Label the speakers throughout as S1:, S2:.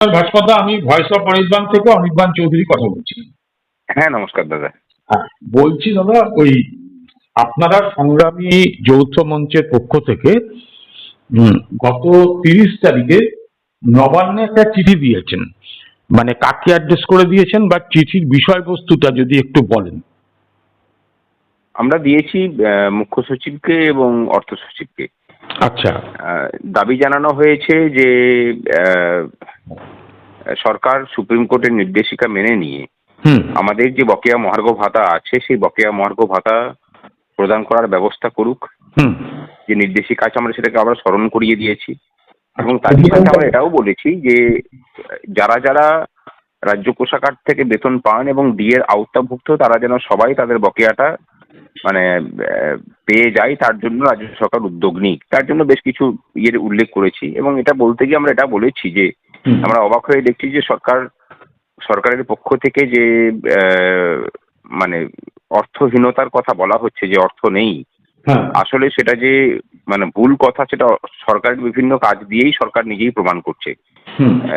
S1: ভাস্করদা আমি voice of Anirban থেকে অনির্বাণ চৌধুরী কথা বলছি।
S2: হ্যাঁ নমস্কার দাদা।
S1: হ্যাঁ বলছি দাদা ওই আপনারা সংগ্রামী যৌথ মঞ্চের পক্ষ থেকে গত তিরিশ তারিখে নবান্নে একটা চিঠি দিয়েছেন। মানে কাকে অ্যাড্রেস করে দিয়েছেন বা চিঠির বিষয়বস্তুটা যদি একটু বলেন।
S2: আমরা দিয়েছি মুখ্য সচিবকে এবং অর্থ সচিবকে।
S1: আচ্ছা।
S2: দাবি জানানো হয়েছে যে সরকার সুপ্রিম কোর্টের নির্দেশিকা মেনে নিয়ে
S1: হুম।
S2: আমাদের যে বকেয়া মহার্ঘ ভাতা আছে সেই বকেয়া মহার্ঘ ভাতা প্রদান করার ব্যবস্থা করুক।
S1: হুম।
S2: যে নির্দেশিকা আছে আমরা সেটাকে আবার স্মরণ করিয়ে দিয়েছি। এবং তার সাথে আমরা এটাও বলেছি যে যারা যারা রাজ্য কোষাগার থেকে বেতন পান এবং ডিএর আওতাভুক্ত তারা যেন সবাই তাদের বকেয়াটা মানে পেয়ে যায় তার জন্য রাজ্য সরকার উদ্যোগ নিক। তার জন্য বেশ কিছু ইয়ের উল্লেখ করেছি এবং এটা বলতে গিয়ে আমরা এটা বলেছি যে আমরা অবাক হয়ে দেখছি যে সরকার সরকারের পক্ষ থেকে যে মানে অর্থহীনতার কথা বলা হচ্ছে যে অর্থ নেই।
S1: হ্যাঁ।
S2: আসলে সেটা যে মানে ভুল কথা সেটা সরকারের বিভিন্ন কাজ দিয়েই সরকার নিজেই প্রমাণ করছে।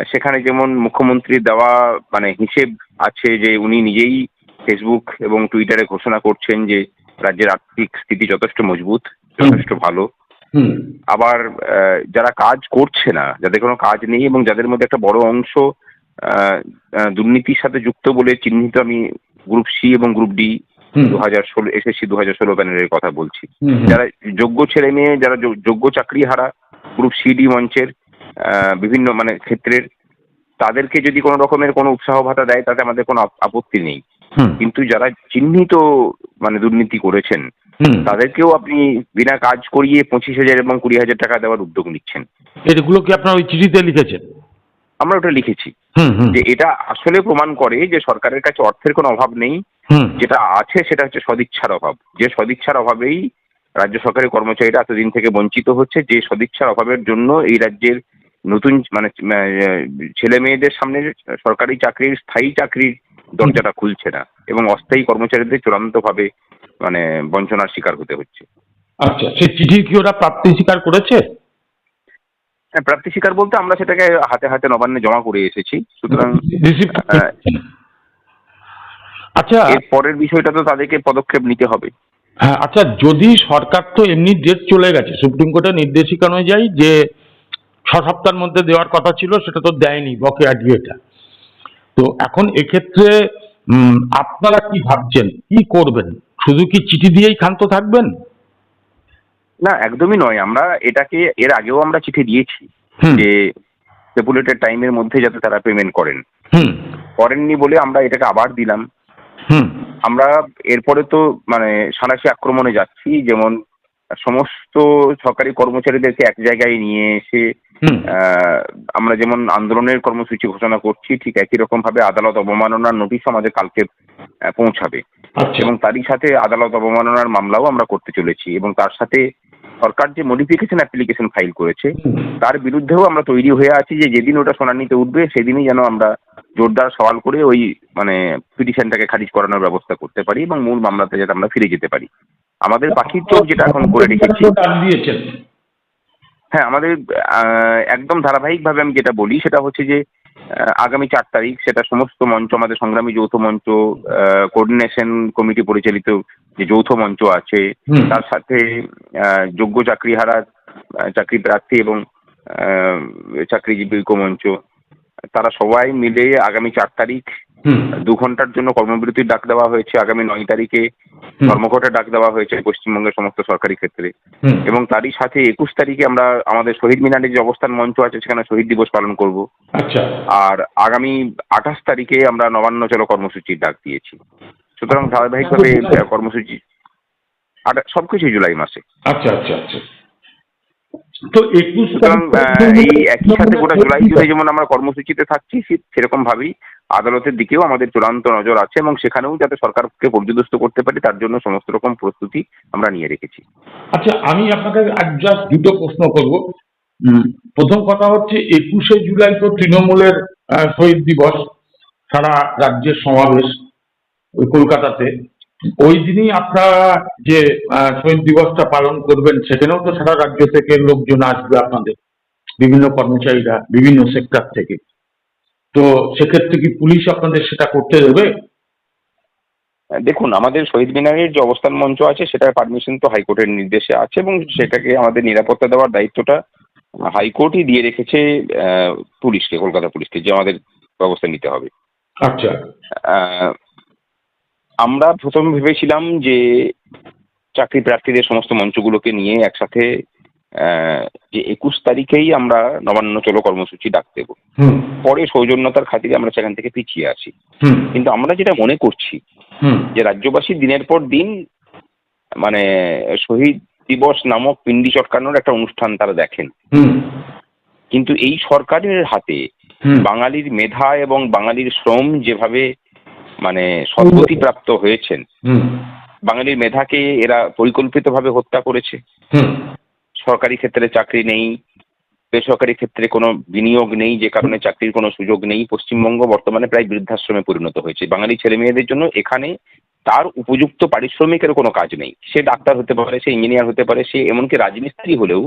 S2: সেখানে যেমন মুখ্যমন্ত্রীর দেওয়া মানে হিসেব আছে যে উনি নিজেই ফেসবুক এবং টুইটারে ঘোষণা করছেন যে রাজ্যের আর্থিক স্থিতি যথেষ্ট মজবুত যথেষ্ট ভালো। আবার যারা কাজ করছে না যাদের কোনো কাজ নেই এবং যাদের মধ্যে একটা বড় অংশ দুর্নীতির সাথে যুক্ত বলে চিহ্নিত আমি গ্রুপ সি এবং গ্রুপ ডি দু হাজার ষোলো এসএসসি দু হাজার ষোলো প্যানেলের কথা বলছি। যারা যোগ্য ছেলে মেয়ে যারা যোগ- যোগ্য চাকরি হারা গ্রুপ সিডি মঞ্চের আহ, বিভিন্ন মানে ক্ষেত্রের তাদেরকে যদি কোনো রকমের কোনো উৎসাহ ভাতা দেয় তাতে আমাদের কোনো আপত্তি নেই। কিন্তু যারা চিহ্নিত মানে দুর্নীতি করেছেন তাদেরকেও আপনি বিনা কাজ করিয়ে পঁচিশ হাজার এবং কুড়ি হাজার টাকা দেওয়ার উদ্যোগ নিচ্ছেন।
S1: এগুলো কি আপনার ওই চিঠিতে লিখেছেন?
S2: আমরা ওটা লিখেছি। যে এটা আসলে প্রমাণ করে যে সরকারের কাছে অর্থের কোনো অভাব নেই। যেটা আছে সেটা হচ্ছে সদিচ্ছার অভাব। যে সদিচ্ছার অভাবেই রাজ্য সরকারের কর্মচারীরা এতদিন থেকে বঞ্চিত হচ্ছে যে সদিচ্ছার অভাবের জন্য এই রাজ্যের নতুন মানে ছেলে মেয়েদের সামনে সরকারি চাকরির স্থায়ী চাকরির দরজাটা খুলছে না এবং অস্থায়ী কর্মচারীদের চূড়ান্তভাবে মানে বঞ্চনার শিকার হতে হচ্ছে।
S1: আচ্ছা সেই চিঠি কি ওরা প্রাপ্তি স্বীকার করেছে?
S2: হ্যাঁ প্রাপ্তি স্বীকার বলতে আমরা সেটাকে হাতে হাতে নবান্নে জমা করে এসেছি সুতরাং।
S1: আচ্ছা
S2: এর পরের বিষয়টা তো তাদেরকে পদক্ষেপ নিতে হবে।
S1: হ্যাঁ আচ্ছা যদি সরকার তো এমনি ডেট চলে গেছে সুপ্রিম কোর্টের নির্দেশিকা অনুযায়ী যে ছ সপ্তাহের মধ্যে দেওয়ার কথা ছিল সেটা তো দেয়নি বকেয়া ডিএটা তো এখন এক্ষেত্রে আপনারা কি ভাবছেন? কি করবেন? শুধু কি চিঠি দিয়েই ক্ষান্ত থাকবেন?
S2: না একদমই নয়। আমরা এটাকে এর আগেও আমরা চিঠি দিয়েছি যে স্টেপুলেটেড টাইমের মধ্যে যাতে তারা পেমেন্ট করেন।
S1: হুম।
S2: করেননি বলে আমরা এটাকে আবার দিলাম।
S1: হুম।
S2: আমরা এরপরে তো মানে সাঁড়াশি আক্রমণে যাচ্ছি। যেমন সমস্ত সরকারি কর্মচারীদেরকে এক জায়গায় নিয়ে এসে আমরা যেমন আন্দোলনের কর্মসূচি ঘোষণা করছি ঠিক একই রকম ভাবে আদালত অবমাননার নোটিশ আমাদের কালকে পৌঁছাবে।
S1: আচ্ছা।
S2: এবং তারই সাথে আদালত অবমাননার মামলাও আমরা করতে চলেছি এবং তার সাথে সরকার যে মডিফিকেশন অ্যাপ্লিকেশন ফাইল করেছে তার বিরুদ্ধেও আমরা তৈরি হয়ে আছি যে যেদিন ওটা শুনানিতে উঠবে সেদিনই যেন আমরা জোরদার সওয়াল করে ওই মানে পিটিশনটাকে খারিজ করানোর ব্যবস্থা করতে পারি এবং মূল মামলাতে যাতে আমরা ফিরে যেতে পারি। আমাদের বাকির চোখ যেটা এখন করে রেখেছি হ্যাঁ আমাদের একদম ধারাবাহিকভাবে আমি যেটা বলি সেটা হচ্ছে যে আগামী চার তারিখ সেটা সমস্ত মঞ্চ আমাদের সংগ্রামী যৌথ মঞ্চ কোঅর্ডিনেশন কমিটি পরিচালিত যে যৌথ মঞ্চ আছে তার সাথে আহ, যোগ্য চাকরিহারা চাকরি প্রার্থী এবং আহ, চাকরিজীবী ঐক্য মঞ্চ তারা সবাই মিলে আগামী চার তারিখ দু ঘণ্টার জন্য কর্মবিরতির ডাক দেওয়া হয়েছে। আগামী নয় তারিখে। ধর্মঘটের ডাক দেওয়া হয়েছে পশ্চিমবঙ্গের সমস্ত সরকারি ক্ষেত্রে। এবং তারই সাথে একুশ তারিখে আমরা আমাদের শহীদ মিনারের যে অবস্থান মঞ্চ আছে সেখানে শহীদ দিবস পালন করব।
S1: আচ্ছা।
S2: আর আগামী আঠাশ তারিখে আমরা নবান্ন চলো কর্মসূচির ডাক দিয়েছি। সুতরাং ধারাবাহিকভাবে আহ, কর্মসূচি আটা সবকিছু জুলাই মাসে।
S1: আচ্ছা আচ্ছা আচ্ছা। তো একুশ
S2: এই একই সাথে গোটা জুলাই জুড়ে যেমন আমরা কর্মসূচিতে থাকছি সেরকম ভাবেই আদালতের দিকেও আমাদের চূড়ান্ত নজর আছে এবং সেখানেও যাতে সরকারকে পর্যদস্ত করতে পারি তার জন্য সমস্ত রকম প্রস্তুতি আমরা নিয়ে রেখেছি।
S1: আচ্ছা আমি আপনাকে জাস্ট দুটো প্রশ্ন করব। প্রথম কথা হচ্ছে একুশে জুলাই তো তৃণমূলের আহ, শহীদ দিবস সারা রাজ্যের সমাবেশ ওই কলকাতাতে। ওই দিনই আপনারা যে শহীদ দিবসটা পালন করবেন সেখানেও তো সারা রাজ্য থেকে লোকজন আসবে আপনাদের বিভিন্ন কর্মচারীরা বিভিন্ন সেক্টর থেকে। তো সেক্ষেত্রে কি পুলিশ আপনাদের সেটা করতে দেবে?
S2: দেখুন আমাদের শহীদ মিনারের যে অবস্থান মঞ্চ আছে সেটার পারমিশন তো হাইকোর্টের নির্দেশে আছে এবং সেটাকে আমাদের নিরাপত্তা দেওয়ার দায়িত্বটা হাইকোর্টই দিয়ে রেখেছে পুলিশকে কলকাতা পুলিশকে যে আমাদের ব্যবস্থা নিতে হবে।
S1: আচ্ছা।
S2: আমরা প্রথম ভেবেছিলাম যে চাকরি প্রার্থীদের সমস্ত মঞ্চগুলোকে নিয়ে একসাথে যে একুশ তারিখেই আমরা নবান্ন চলো কর্মসূচি ডাক দেব। পরে সৌজন্যতার খাতিরে আমরা সেখান থেকে পিছিয়ে আসি কিন্তু আমরা যেটা মনে করছি যে রাজ্যবাসী দিনের পর দিন মানে শহীদ দিবস নামক পিন্ডি চটকানোর একটা অনুষ্ঠান তারা দেখেন। কিন্তু এই সরকারের হাতে বাঙালির মেধা এবং বাঙালির শ্রম যেভাবে মানে সদ্গতি প্রাপ্ত হয়েছেন। বাঙালির মেধাকে এরা পরিকল্পিতভাবে হত্যা করেছে। সরকারি ক্ষেত্রে চাকরি নেই বেসরকারি ক্ষেত্রে কোনো বিনিয়োগ নেই যে কারণে চাকরির কোনো সুযোগ নেই। পশ্চিমবঙ্গ বর্তমানে প্রায় বৃদ্ধাশ্রমে পরিণত হয়েছে। বাঙালি ছেলে মেয়েদের জন্য এখানে তার উপযুক্ত পারিশ্রমিকের কোনো কাজ নেই। সে ডাক্তার হতে পারে সে ইঞ্জিনিয়ার হতে পারে সে এমনকি রাজমিস্ত্রি হলেও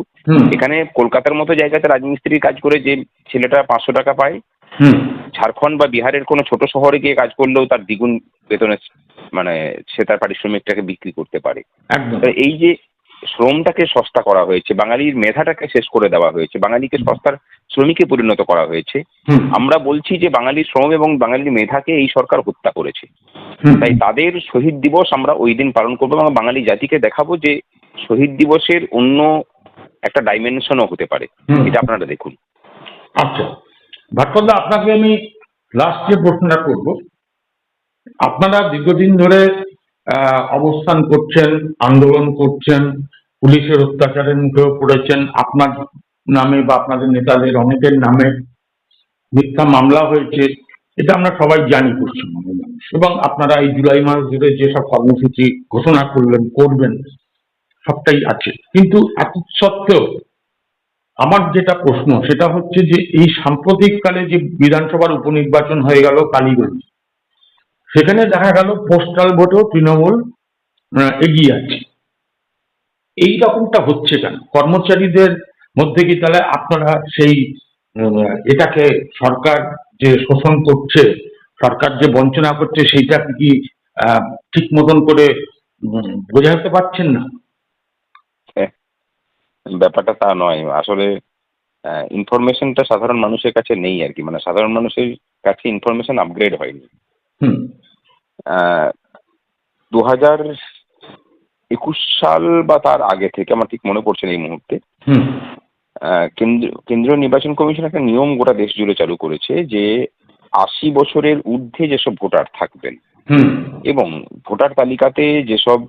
S2: এখানে কলকাতার মতো জায়গাতে রাজমিস্ত্রির কাজ করে যে ছেলেটা পাঁচশো টাকা পায়
S1: হুম।
S2: ঝাড়খণ্ড বা বিহারের কোনো ছোট শহরে গিয়ে কাজ করলেও তার দ্বিগুণ বেতনে মানে সে তার পারিশ্রমিকটাকে বিক্রি করতে পারে। এই যে শ্রমটাকে সস্তা করা হয়েছে বাঙালির মেধাটাকে শেষ করে দেওয়া হয়েছে বাঙালিকে সস্তার শ্রমিকে পরিণত করা হয়েছে আমরা বলছি যে বাঙালির শ্রম এবং বাঙালির মেধাকে এই সরকার হত্যা করেছে। তাই তাদের শহীদ দিবস আমরা ওই দিন পালন করব এবং বাঙালি জাতিকে দেখাবো যে শহীদ দিবসের অন্য একটা ডাইমেনশনও হতে পারে। এটা আপনারা দেখুন।
S1: আচ্ছা। ভাস্করদা আপনাকে আমি লাস্ট যে প্রশ্নটা করব, আপনারা দীর্ঘদিন ধরে অবস্থান করছেন, আন্দোলন করছেন, পুলিশের অত্যাচারের মুখেও পড়েছেন, আপনার নামে বা আপনাদের নেতাদের অনেকের নামে মিথ্যা মামলা হয়েছে, এটা আমরা সবাই জানি পশ্চিমবঙ্গের মানুষ। এবং আপনারা এই জুলাই মাস ধরে যেসব কর্মসূচি ঘোষণা করলেন, করবেন, সবটাই আছে। কিন্তু এত সত্ত্বেও আমার যেটা প্রশ্ন, সেটা হচ্ছে যে এই সাম্প্রতিককালে যে বিধানসভার উপনির্বাচন হয়ে গেল কালীগঞ্জ, সেখানে দেখা গেল পোস্টাল ভোটেও তৃণমূল এগিয়ে আছে। এই রকমটা হচ্ছে কেন? কর্মচারীদের মধ্যে কি তাহলে আপনারা সেই এটাকে সরকার যে শোষণ করছে, সরকার যে বঞ্চনা করছে সেইটা কি ঠিক মতন করে বোঝাতে পারছেন না?
S2: ব্যাপারটা তা নয়। আসলে ইনফরমেশনটা সাধারণ মানুষের কাছে নেই আর কি। মানে সাধারণ মানুষের কাছে ইনফরমেশন আপগ্রেড হয়নি। দু হাজার একুশ সাল বা তার আগে থেকে আমার ঠিক মনে পড়ছে না এই মুহূর্তে
S1: হুম।
S2: কেন্দ্র কেন্দ্রীয় নির্বাচন কমিশন একটা নিয়ম গোটা দেশ জুড়ে চালু করেছে যে আশি বছরের ঊর্ধ্বে যেসব ভোটার থাকবেন এবং ভোটার তালিকাতে যেসব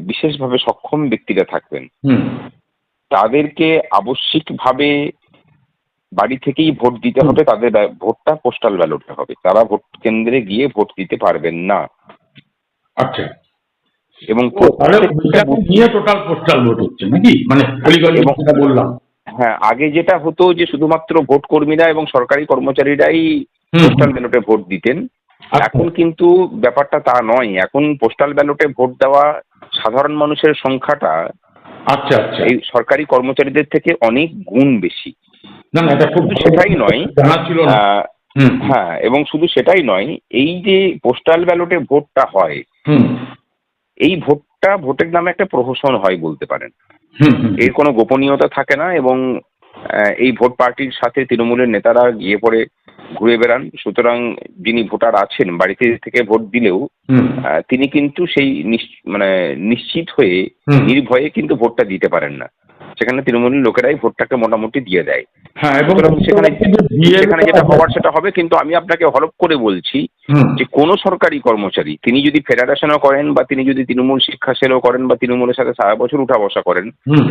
S2: বিশেষভাবে সক্ষম ব্যক্তিরা থাকবেন
S1: হুম।
S2: তাদেরকে আবশ্যিকভাবে বাড়ি থেকেই ভোট দিতে হবে তাদের ভোটটা পোস্টাল ব্যালটে হবে। তারা ভোট কেন্দ্রে গিয়ে ভোট দিতে পারবেন না।
S1: আচ্ছা।
S2: এবং
S1: ও, তাহলে
S2: প্রত্যেকটা
S1: ওইটাকে
S2: বুথ-
S1: নিয়ে টোটাল পোস্টাল ভোট হচ্ছে নাকি? মানে বললাম।
S2: হ্যাঁ আগে যেটা হতো যে শুধুমাত্র ভোট কর্মীরা এবং সরকারি কর্মচারীরাই পোস্টাল ব্যালটে ভোট দিতেন।
S1: আচ্ছা।
S2: এখন কিন্তু ব্যাপারটা তা নয়। এখন পোস্টাল ব্যালটে ভোট দেওয়া সাধারণ মানুষের সংখ্যাটা
S1: আচ্ছা আচ্ছা।
S2: এই সরকারি কর্মচারীদের থেকে অনেক গুণ বেশি।
S1: না না এটা খুব
S2: সেটাই নয়।
S1: জানা ছিল না।
S2: হ্যাঁ এবং শুধু সেটাই নয় এই যে পোস্টাল ব্যালটে ভোটটা হয় এই ভোটটা ভোটের নামে একটা প্রহসন হয় বলতে পারেন। এর কোনো গোপনীয়তা থাকে না এবং এই ভোট পার্টির সাথে তৃণমূলের নেতারা গিয়ে পড়ে ঘুরে বেড়ান। সুতরাং যিনি ভোটার আছেন বাড়িতে থেকে ভোট দিলেও তিনি কিন্তু সেই মানে নিশ্চিত হয়ে নির্ভয়ে কিন্তু ভোটটা দিতে পারেন না। সেখানে তৃণমূলের লোকেরাই ভোটটাকে মোটামুটি দিয়ে দেয়।
S1: হ্যাঁ
S2: সেখানে সেখানে যেটা হওয়ার সেটা হবে কিন্তু আমি আপনাকে হলপ করে বলছি যে কোনো সরকারি কর্মচারী তিনি যদি ফেডারেশনও করেন বা তিনি যদি তৃণমূল শিক্ষা সেলও করেন বা তৃণমূলের সাথে সারা বছর উঠা বসা করেন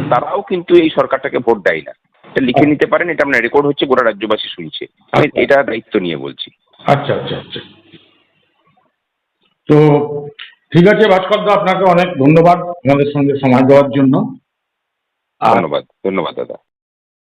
S2: তারাও কিন্তু এই সরকারটাকে ভোট দেয় না। এটা লিখে নিতে পারেন এটা আপনার রেকর্ড হচ্ছে গোটা রাজ্যবাসী শুনছে। আমি এটা দায়িত্ব নিয়ে বলছি।
S1: আচ্ছা আচ্ছা আচ্ছা। তো ঠিক আছে ভাস্করদা আপনাকে অনেক ধন্যবাদ আমাদের সঙ্গে সময় দেওয়ার জন্য।
S2: ধন্যবাদ ধন্যবাদ দাদা।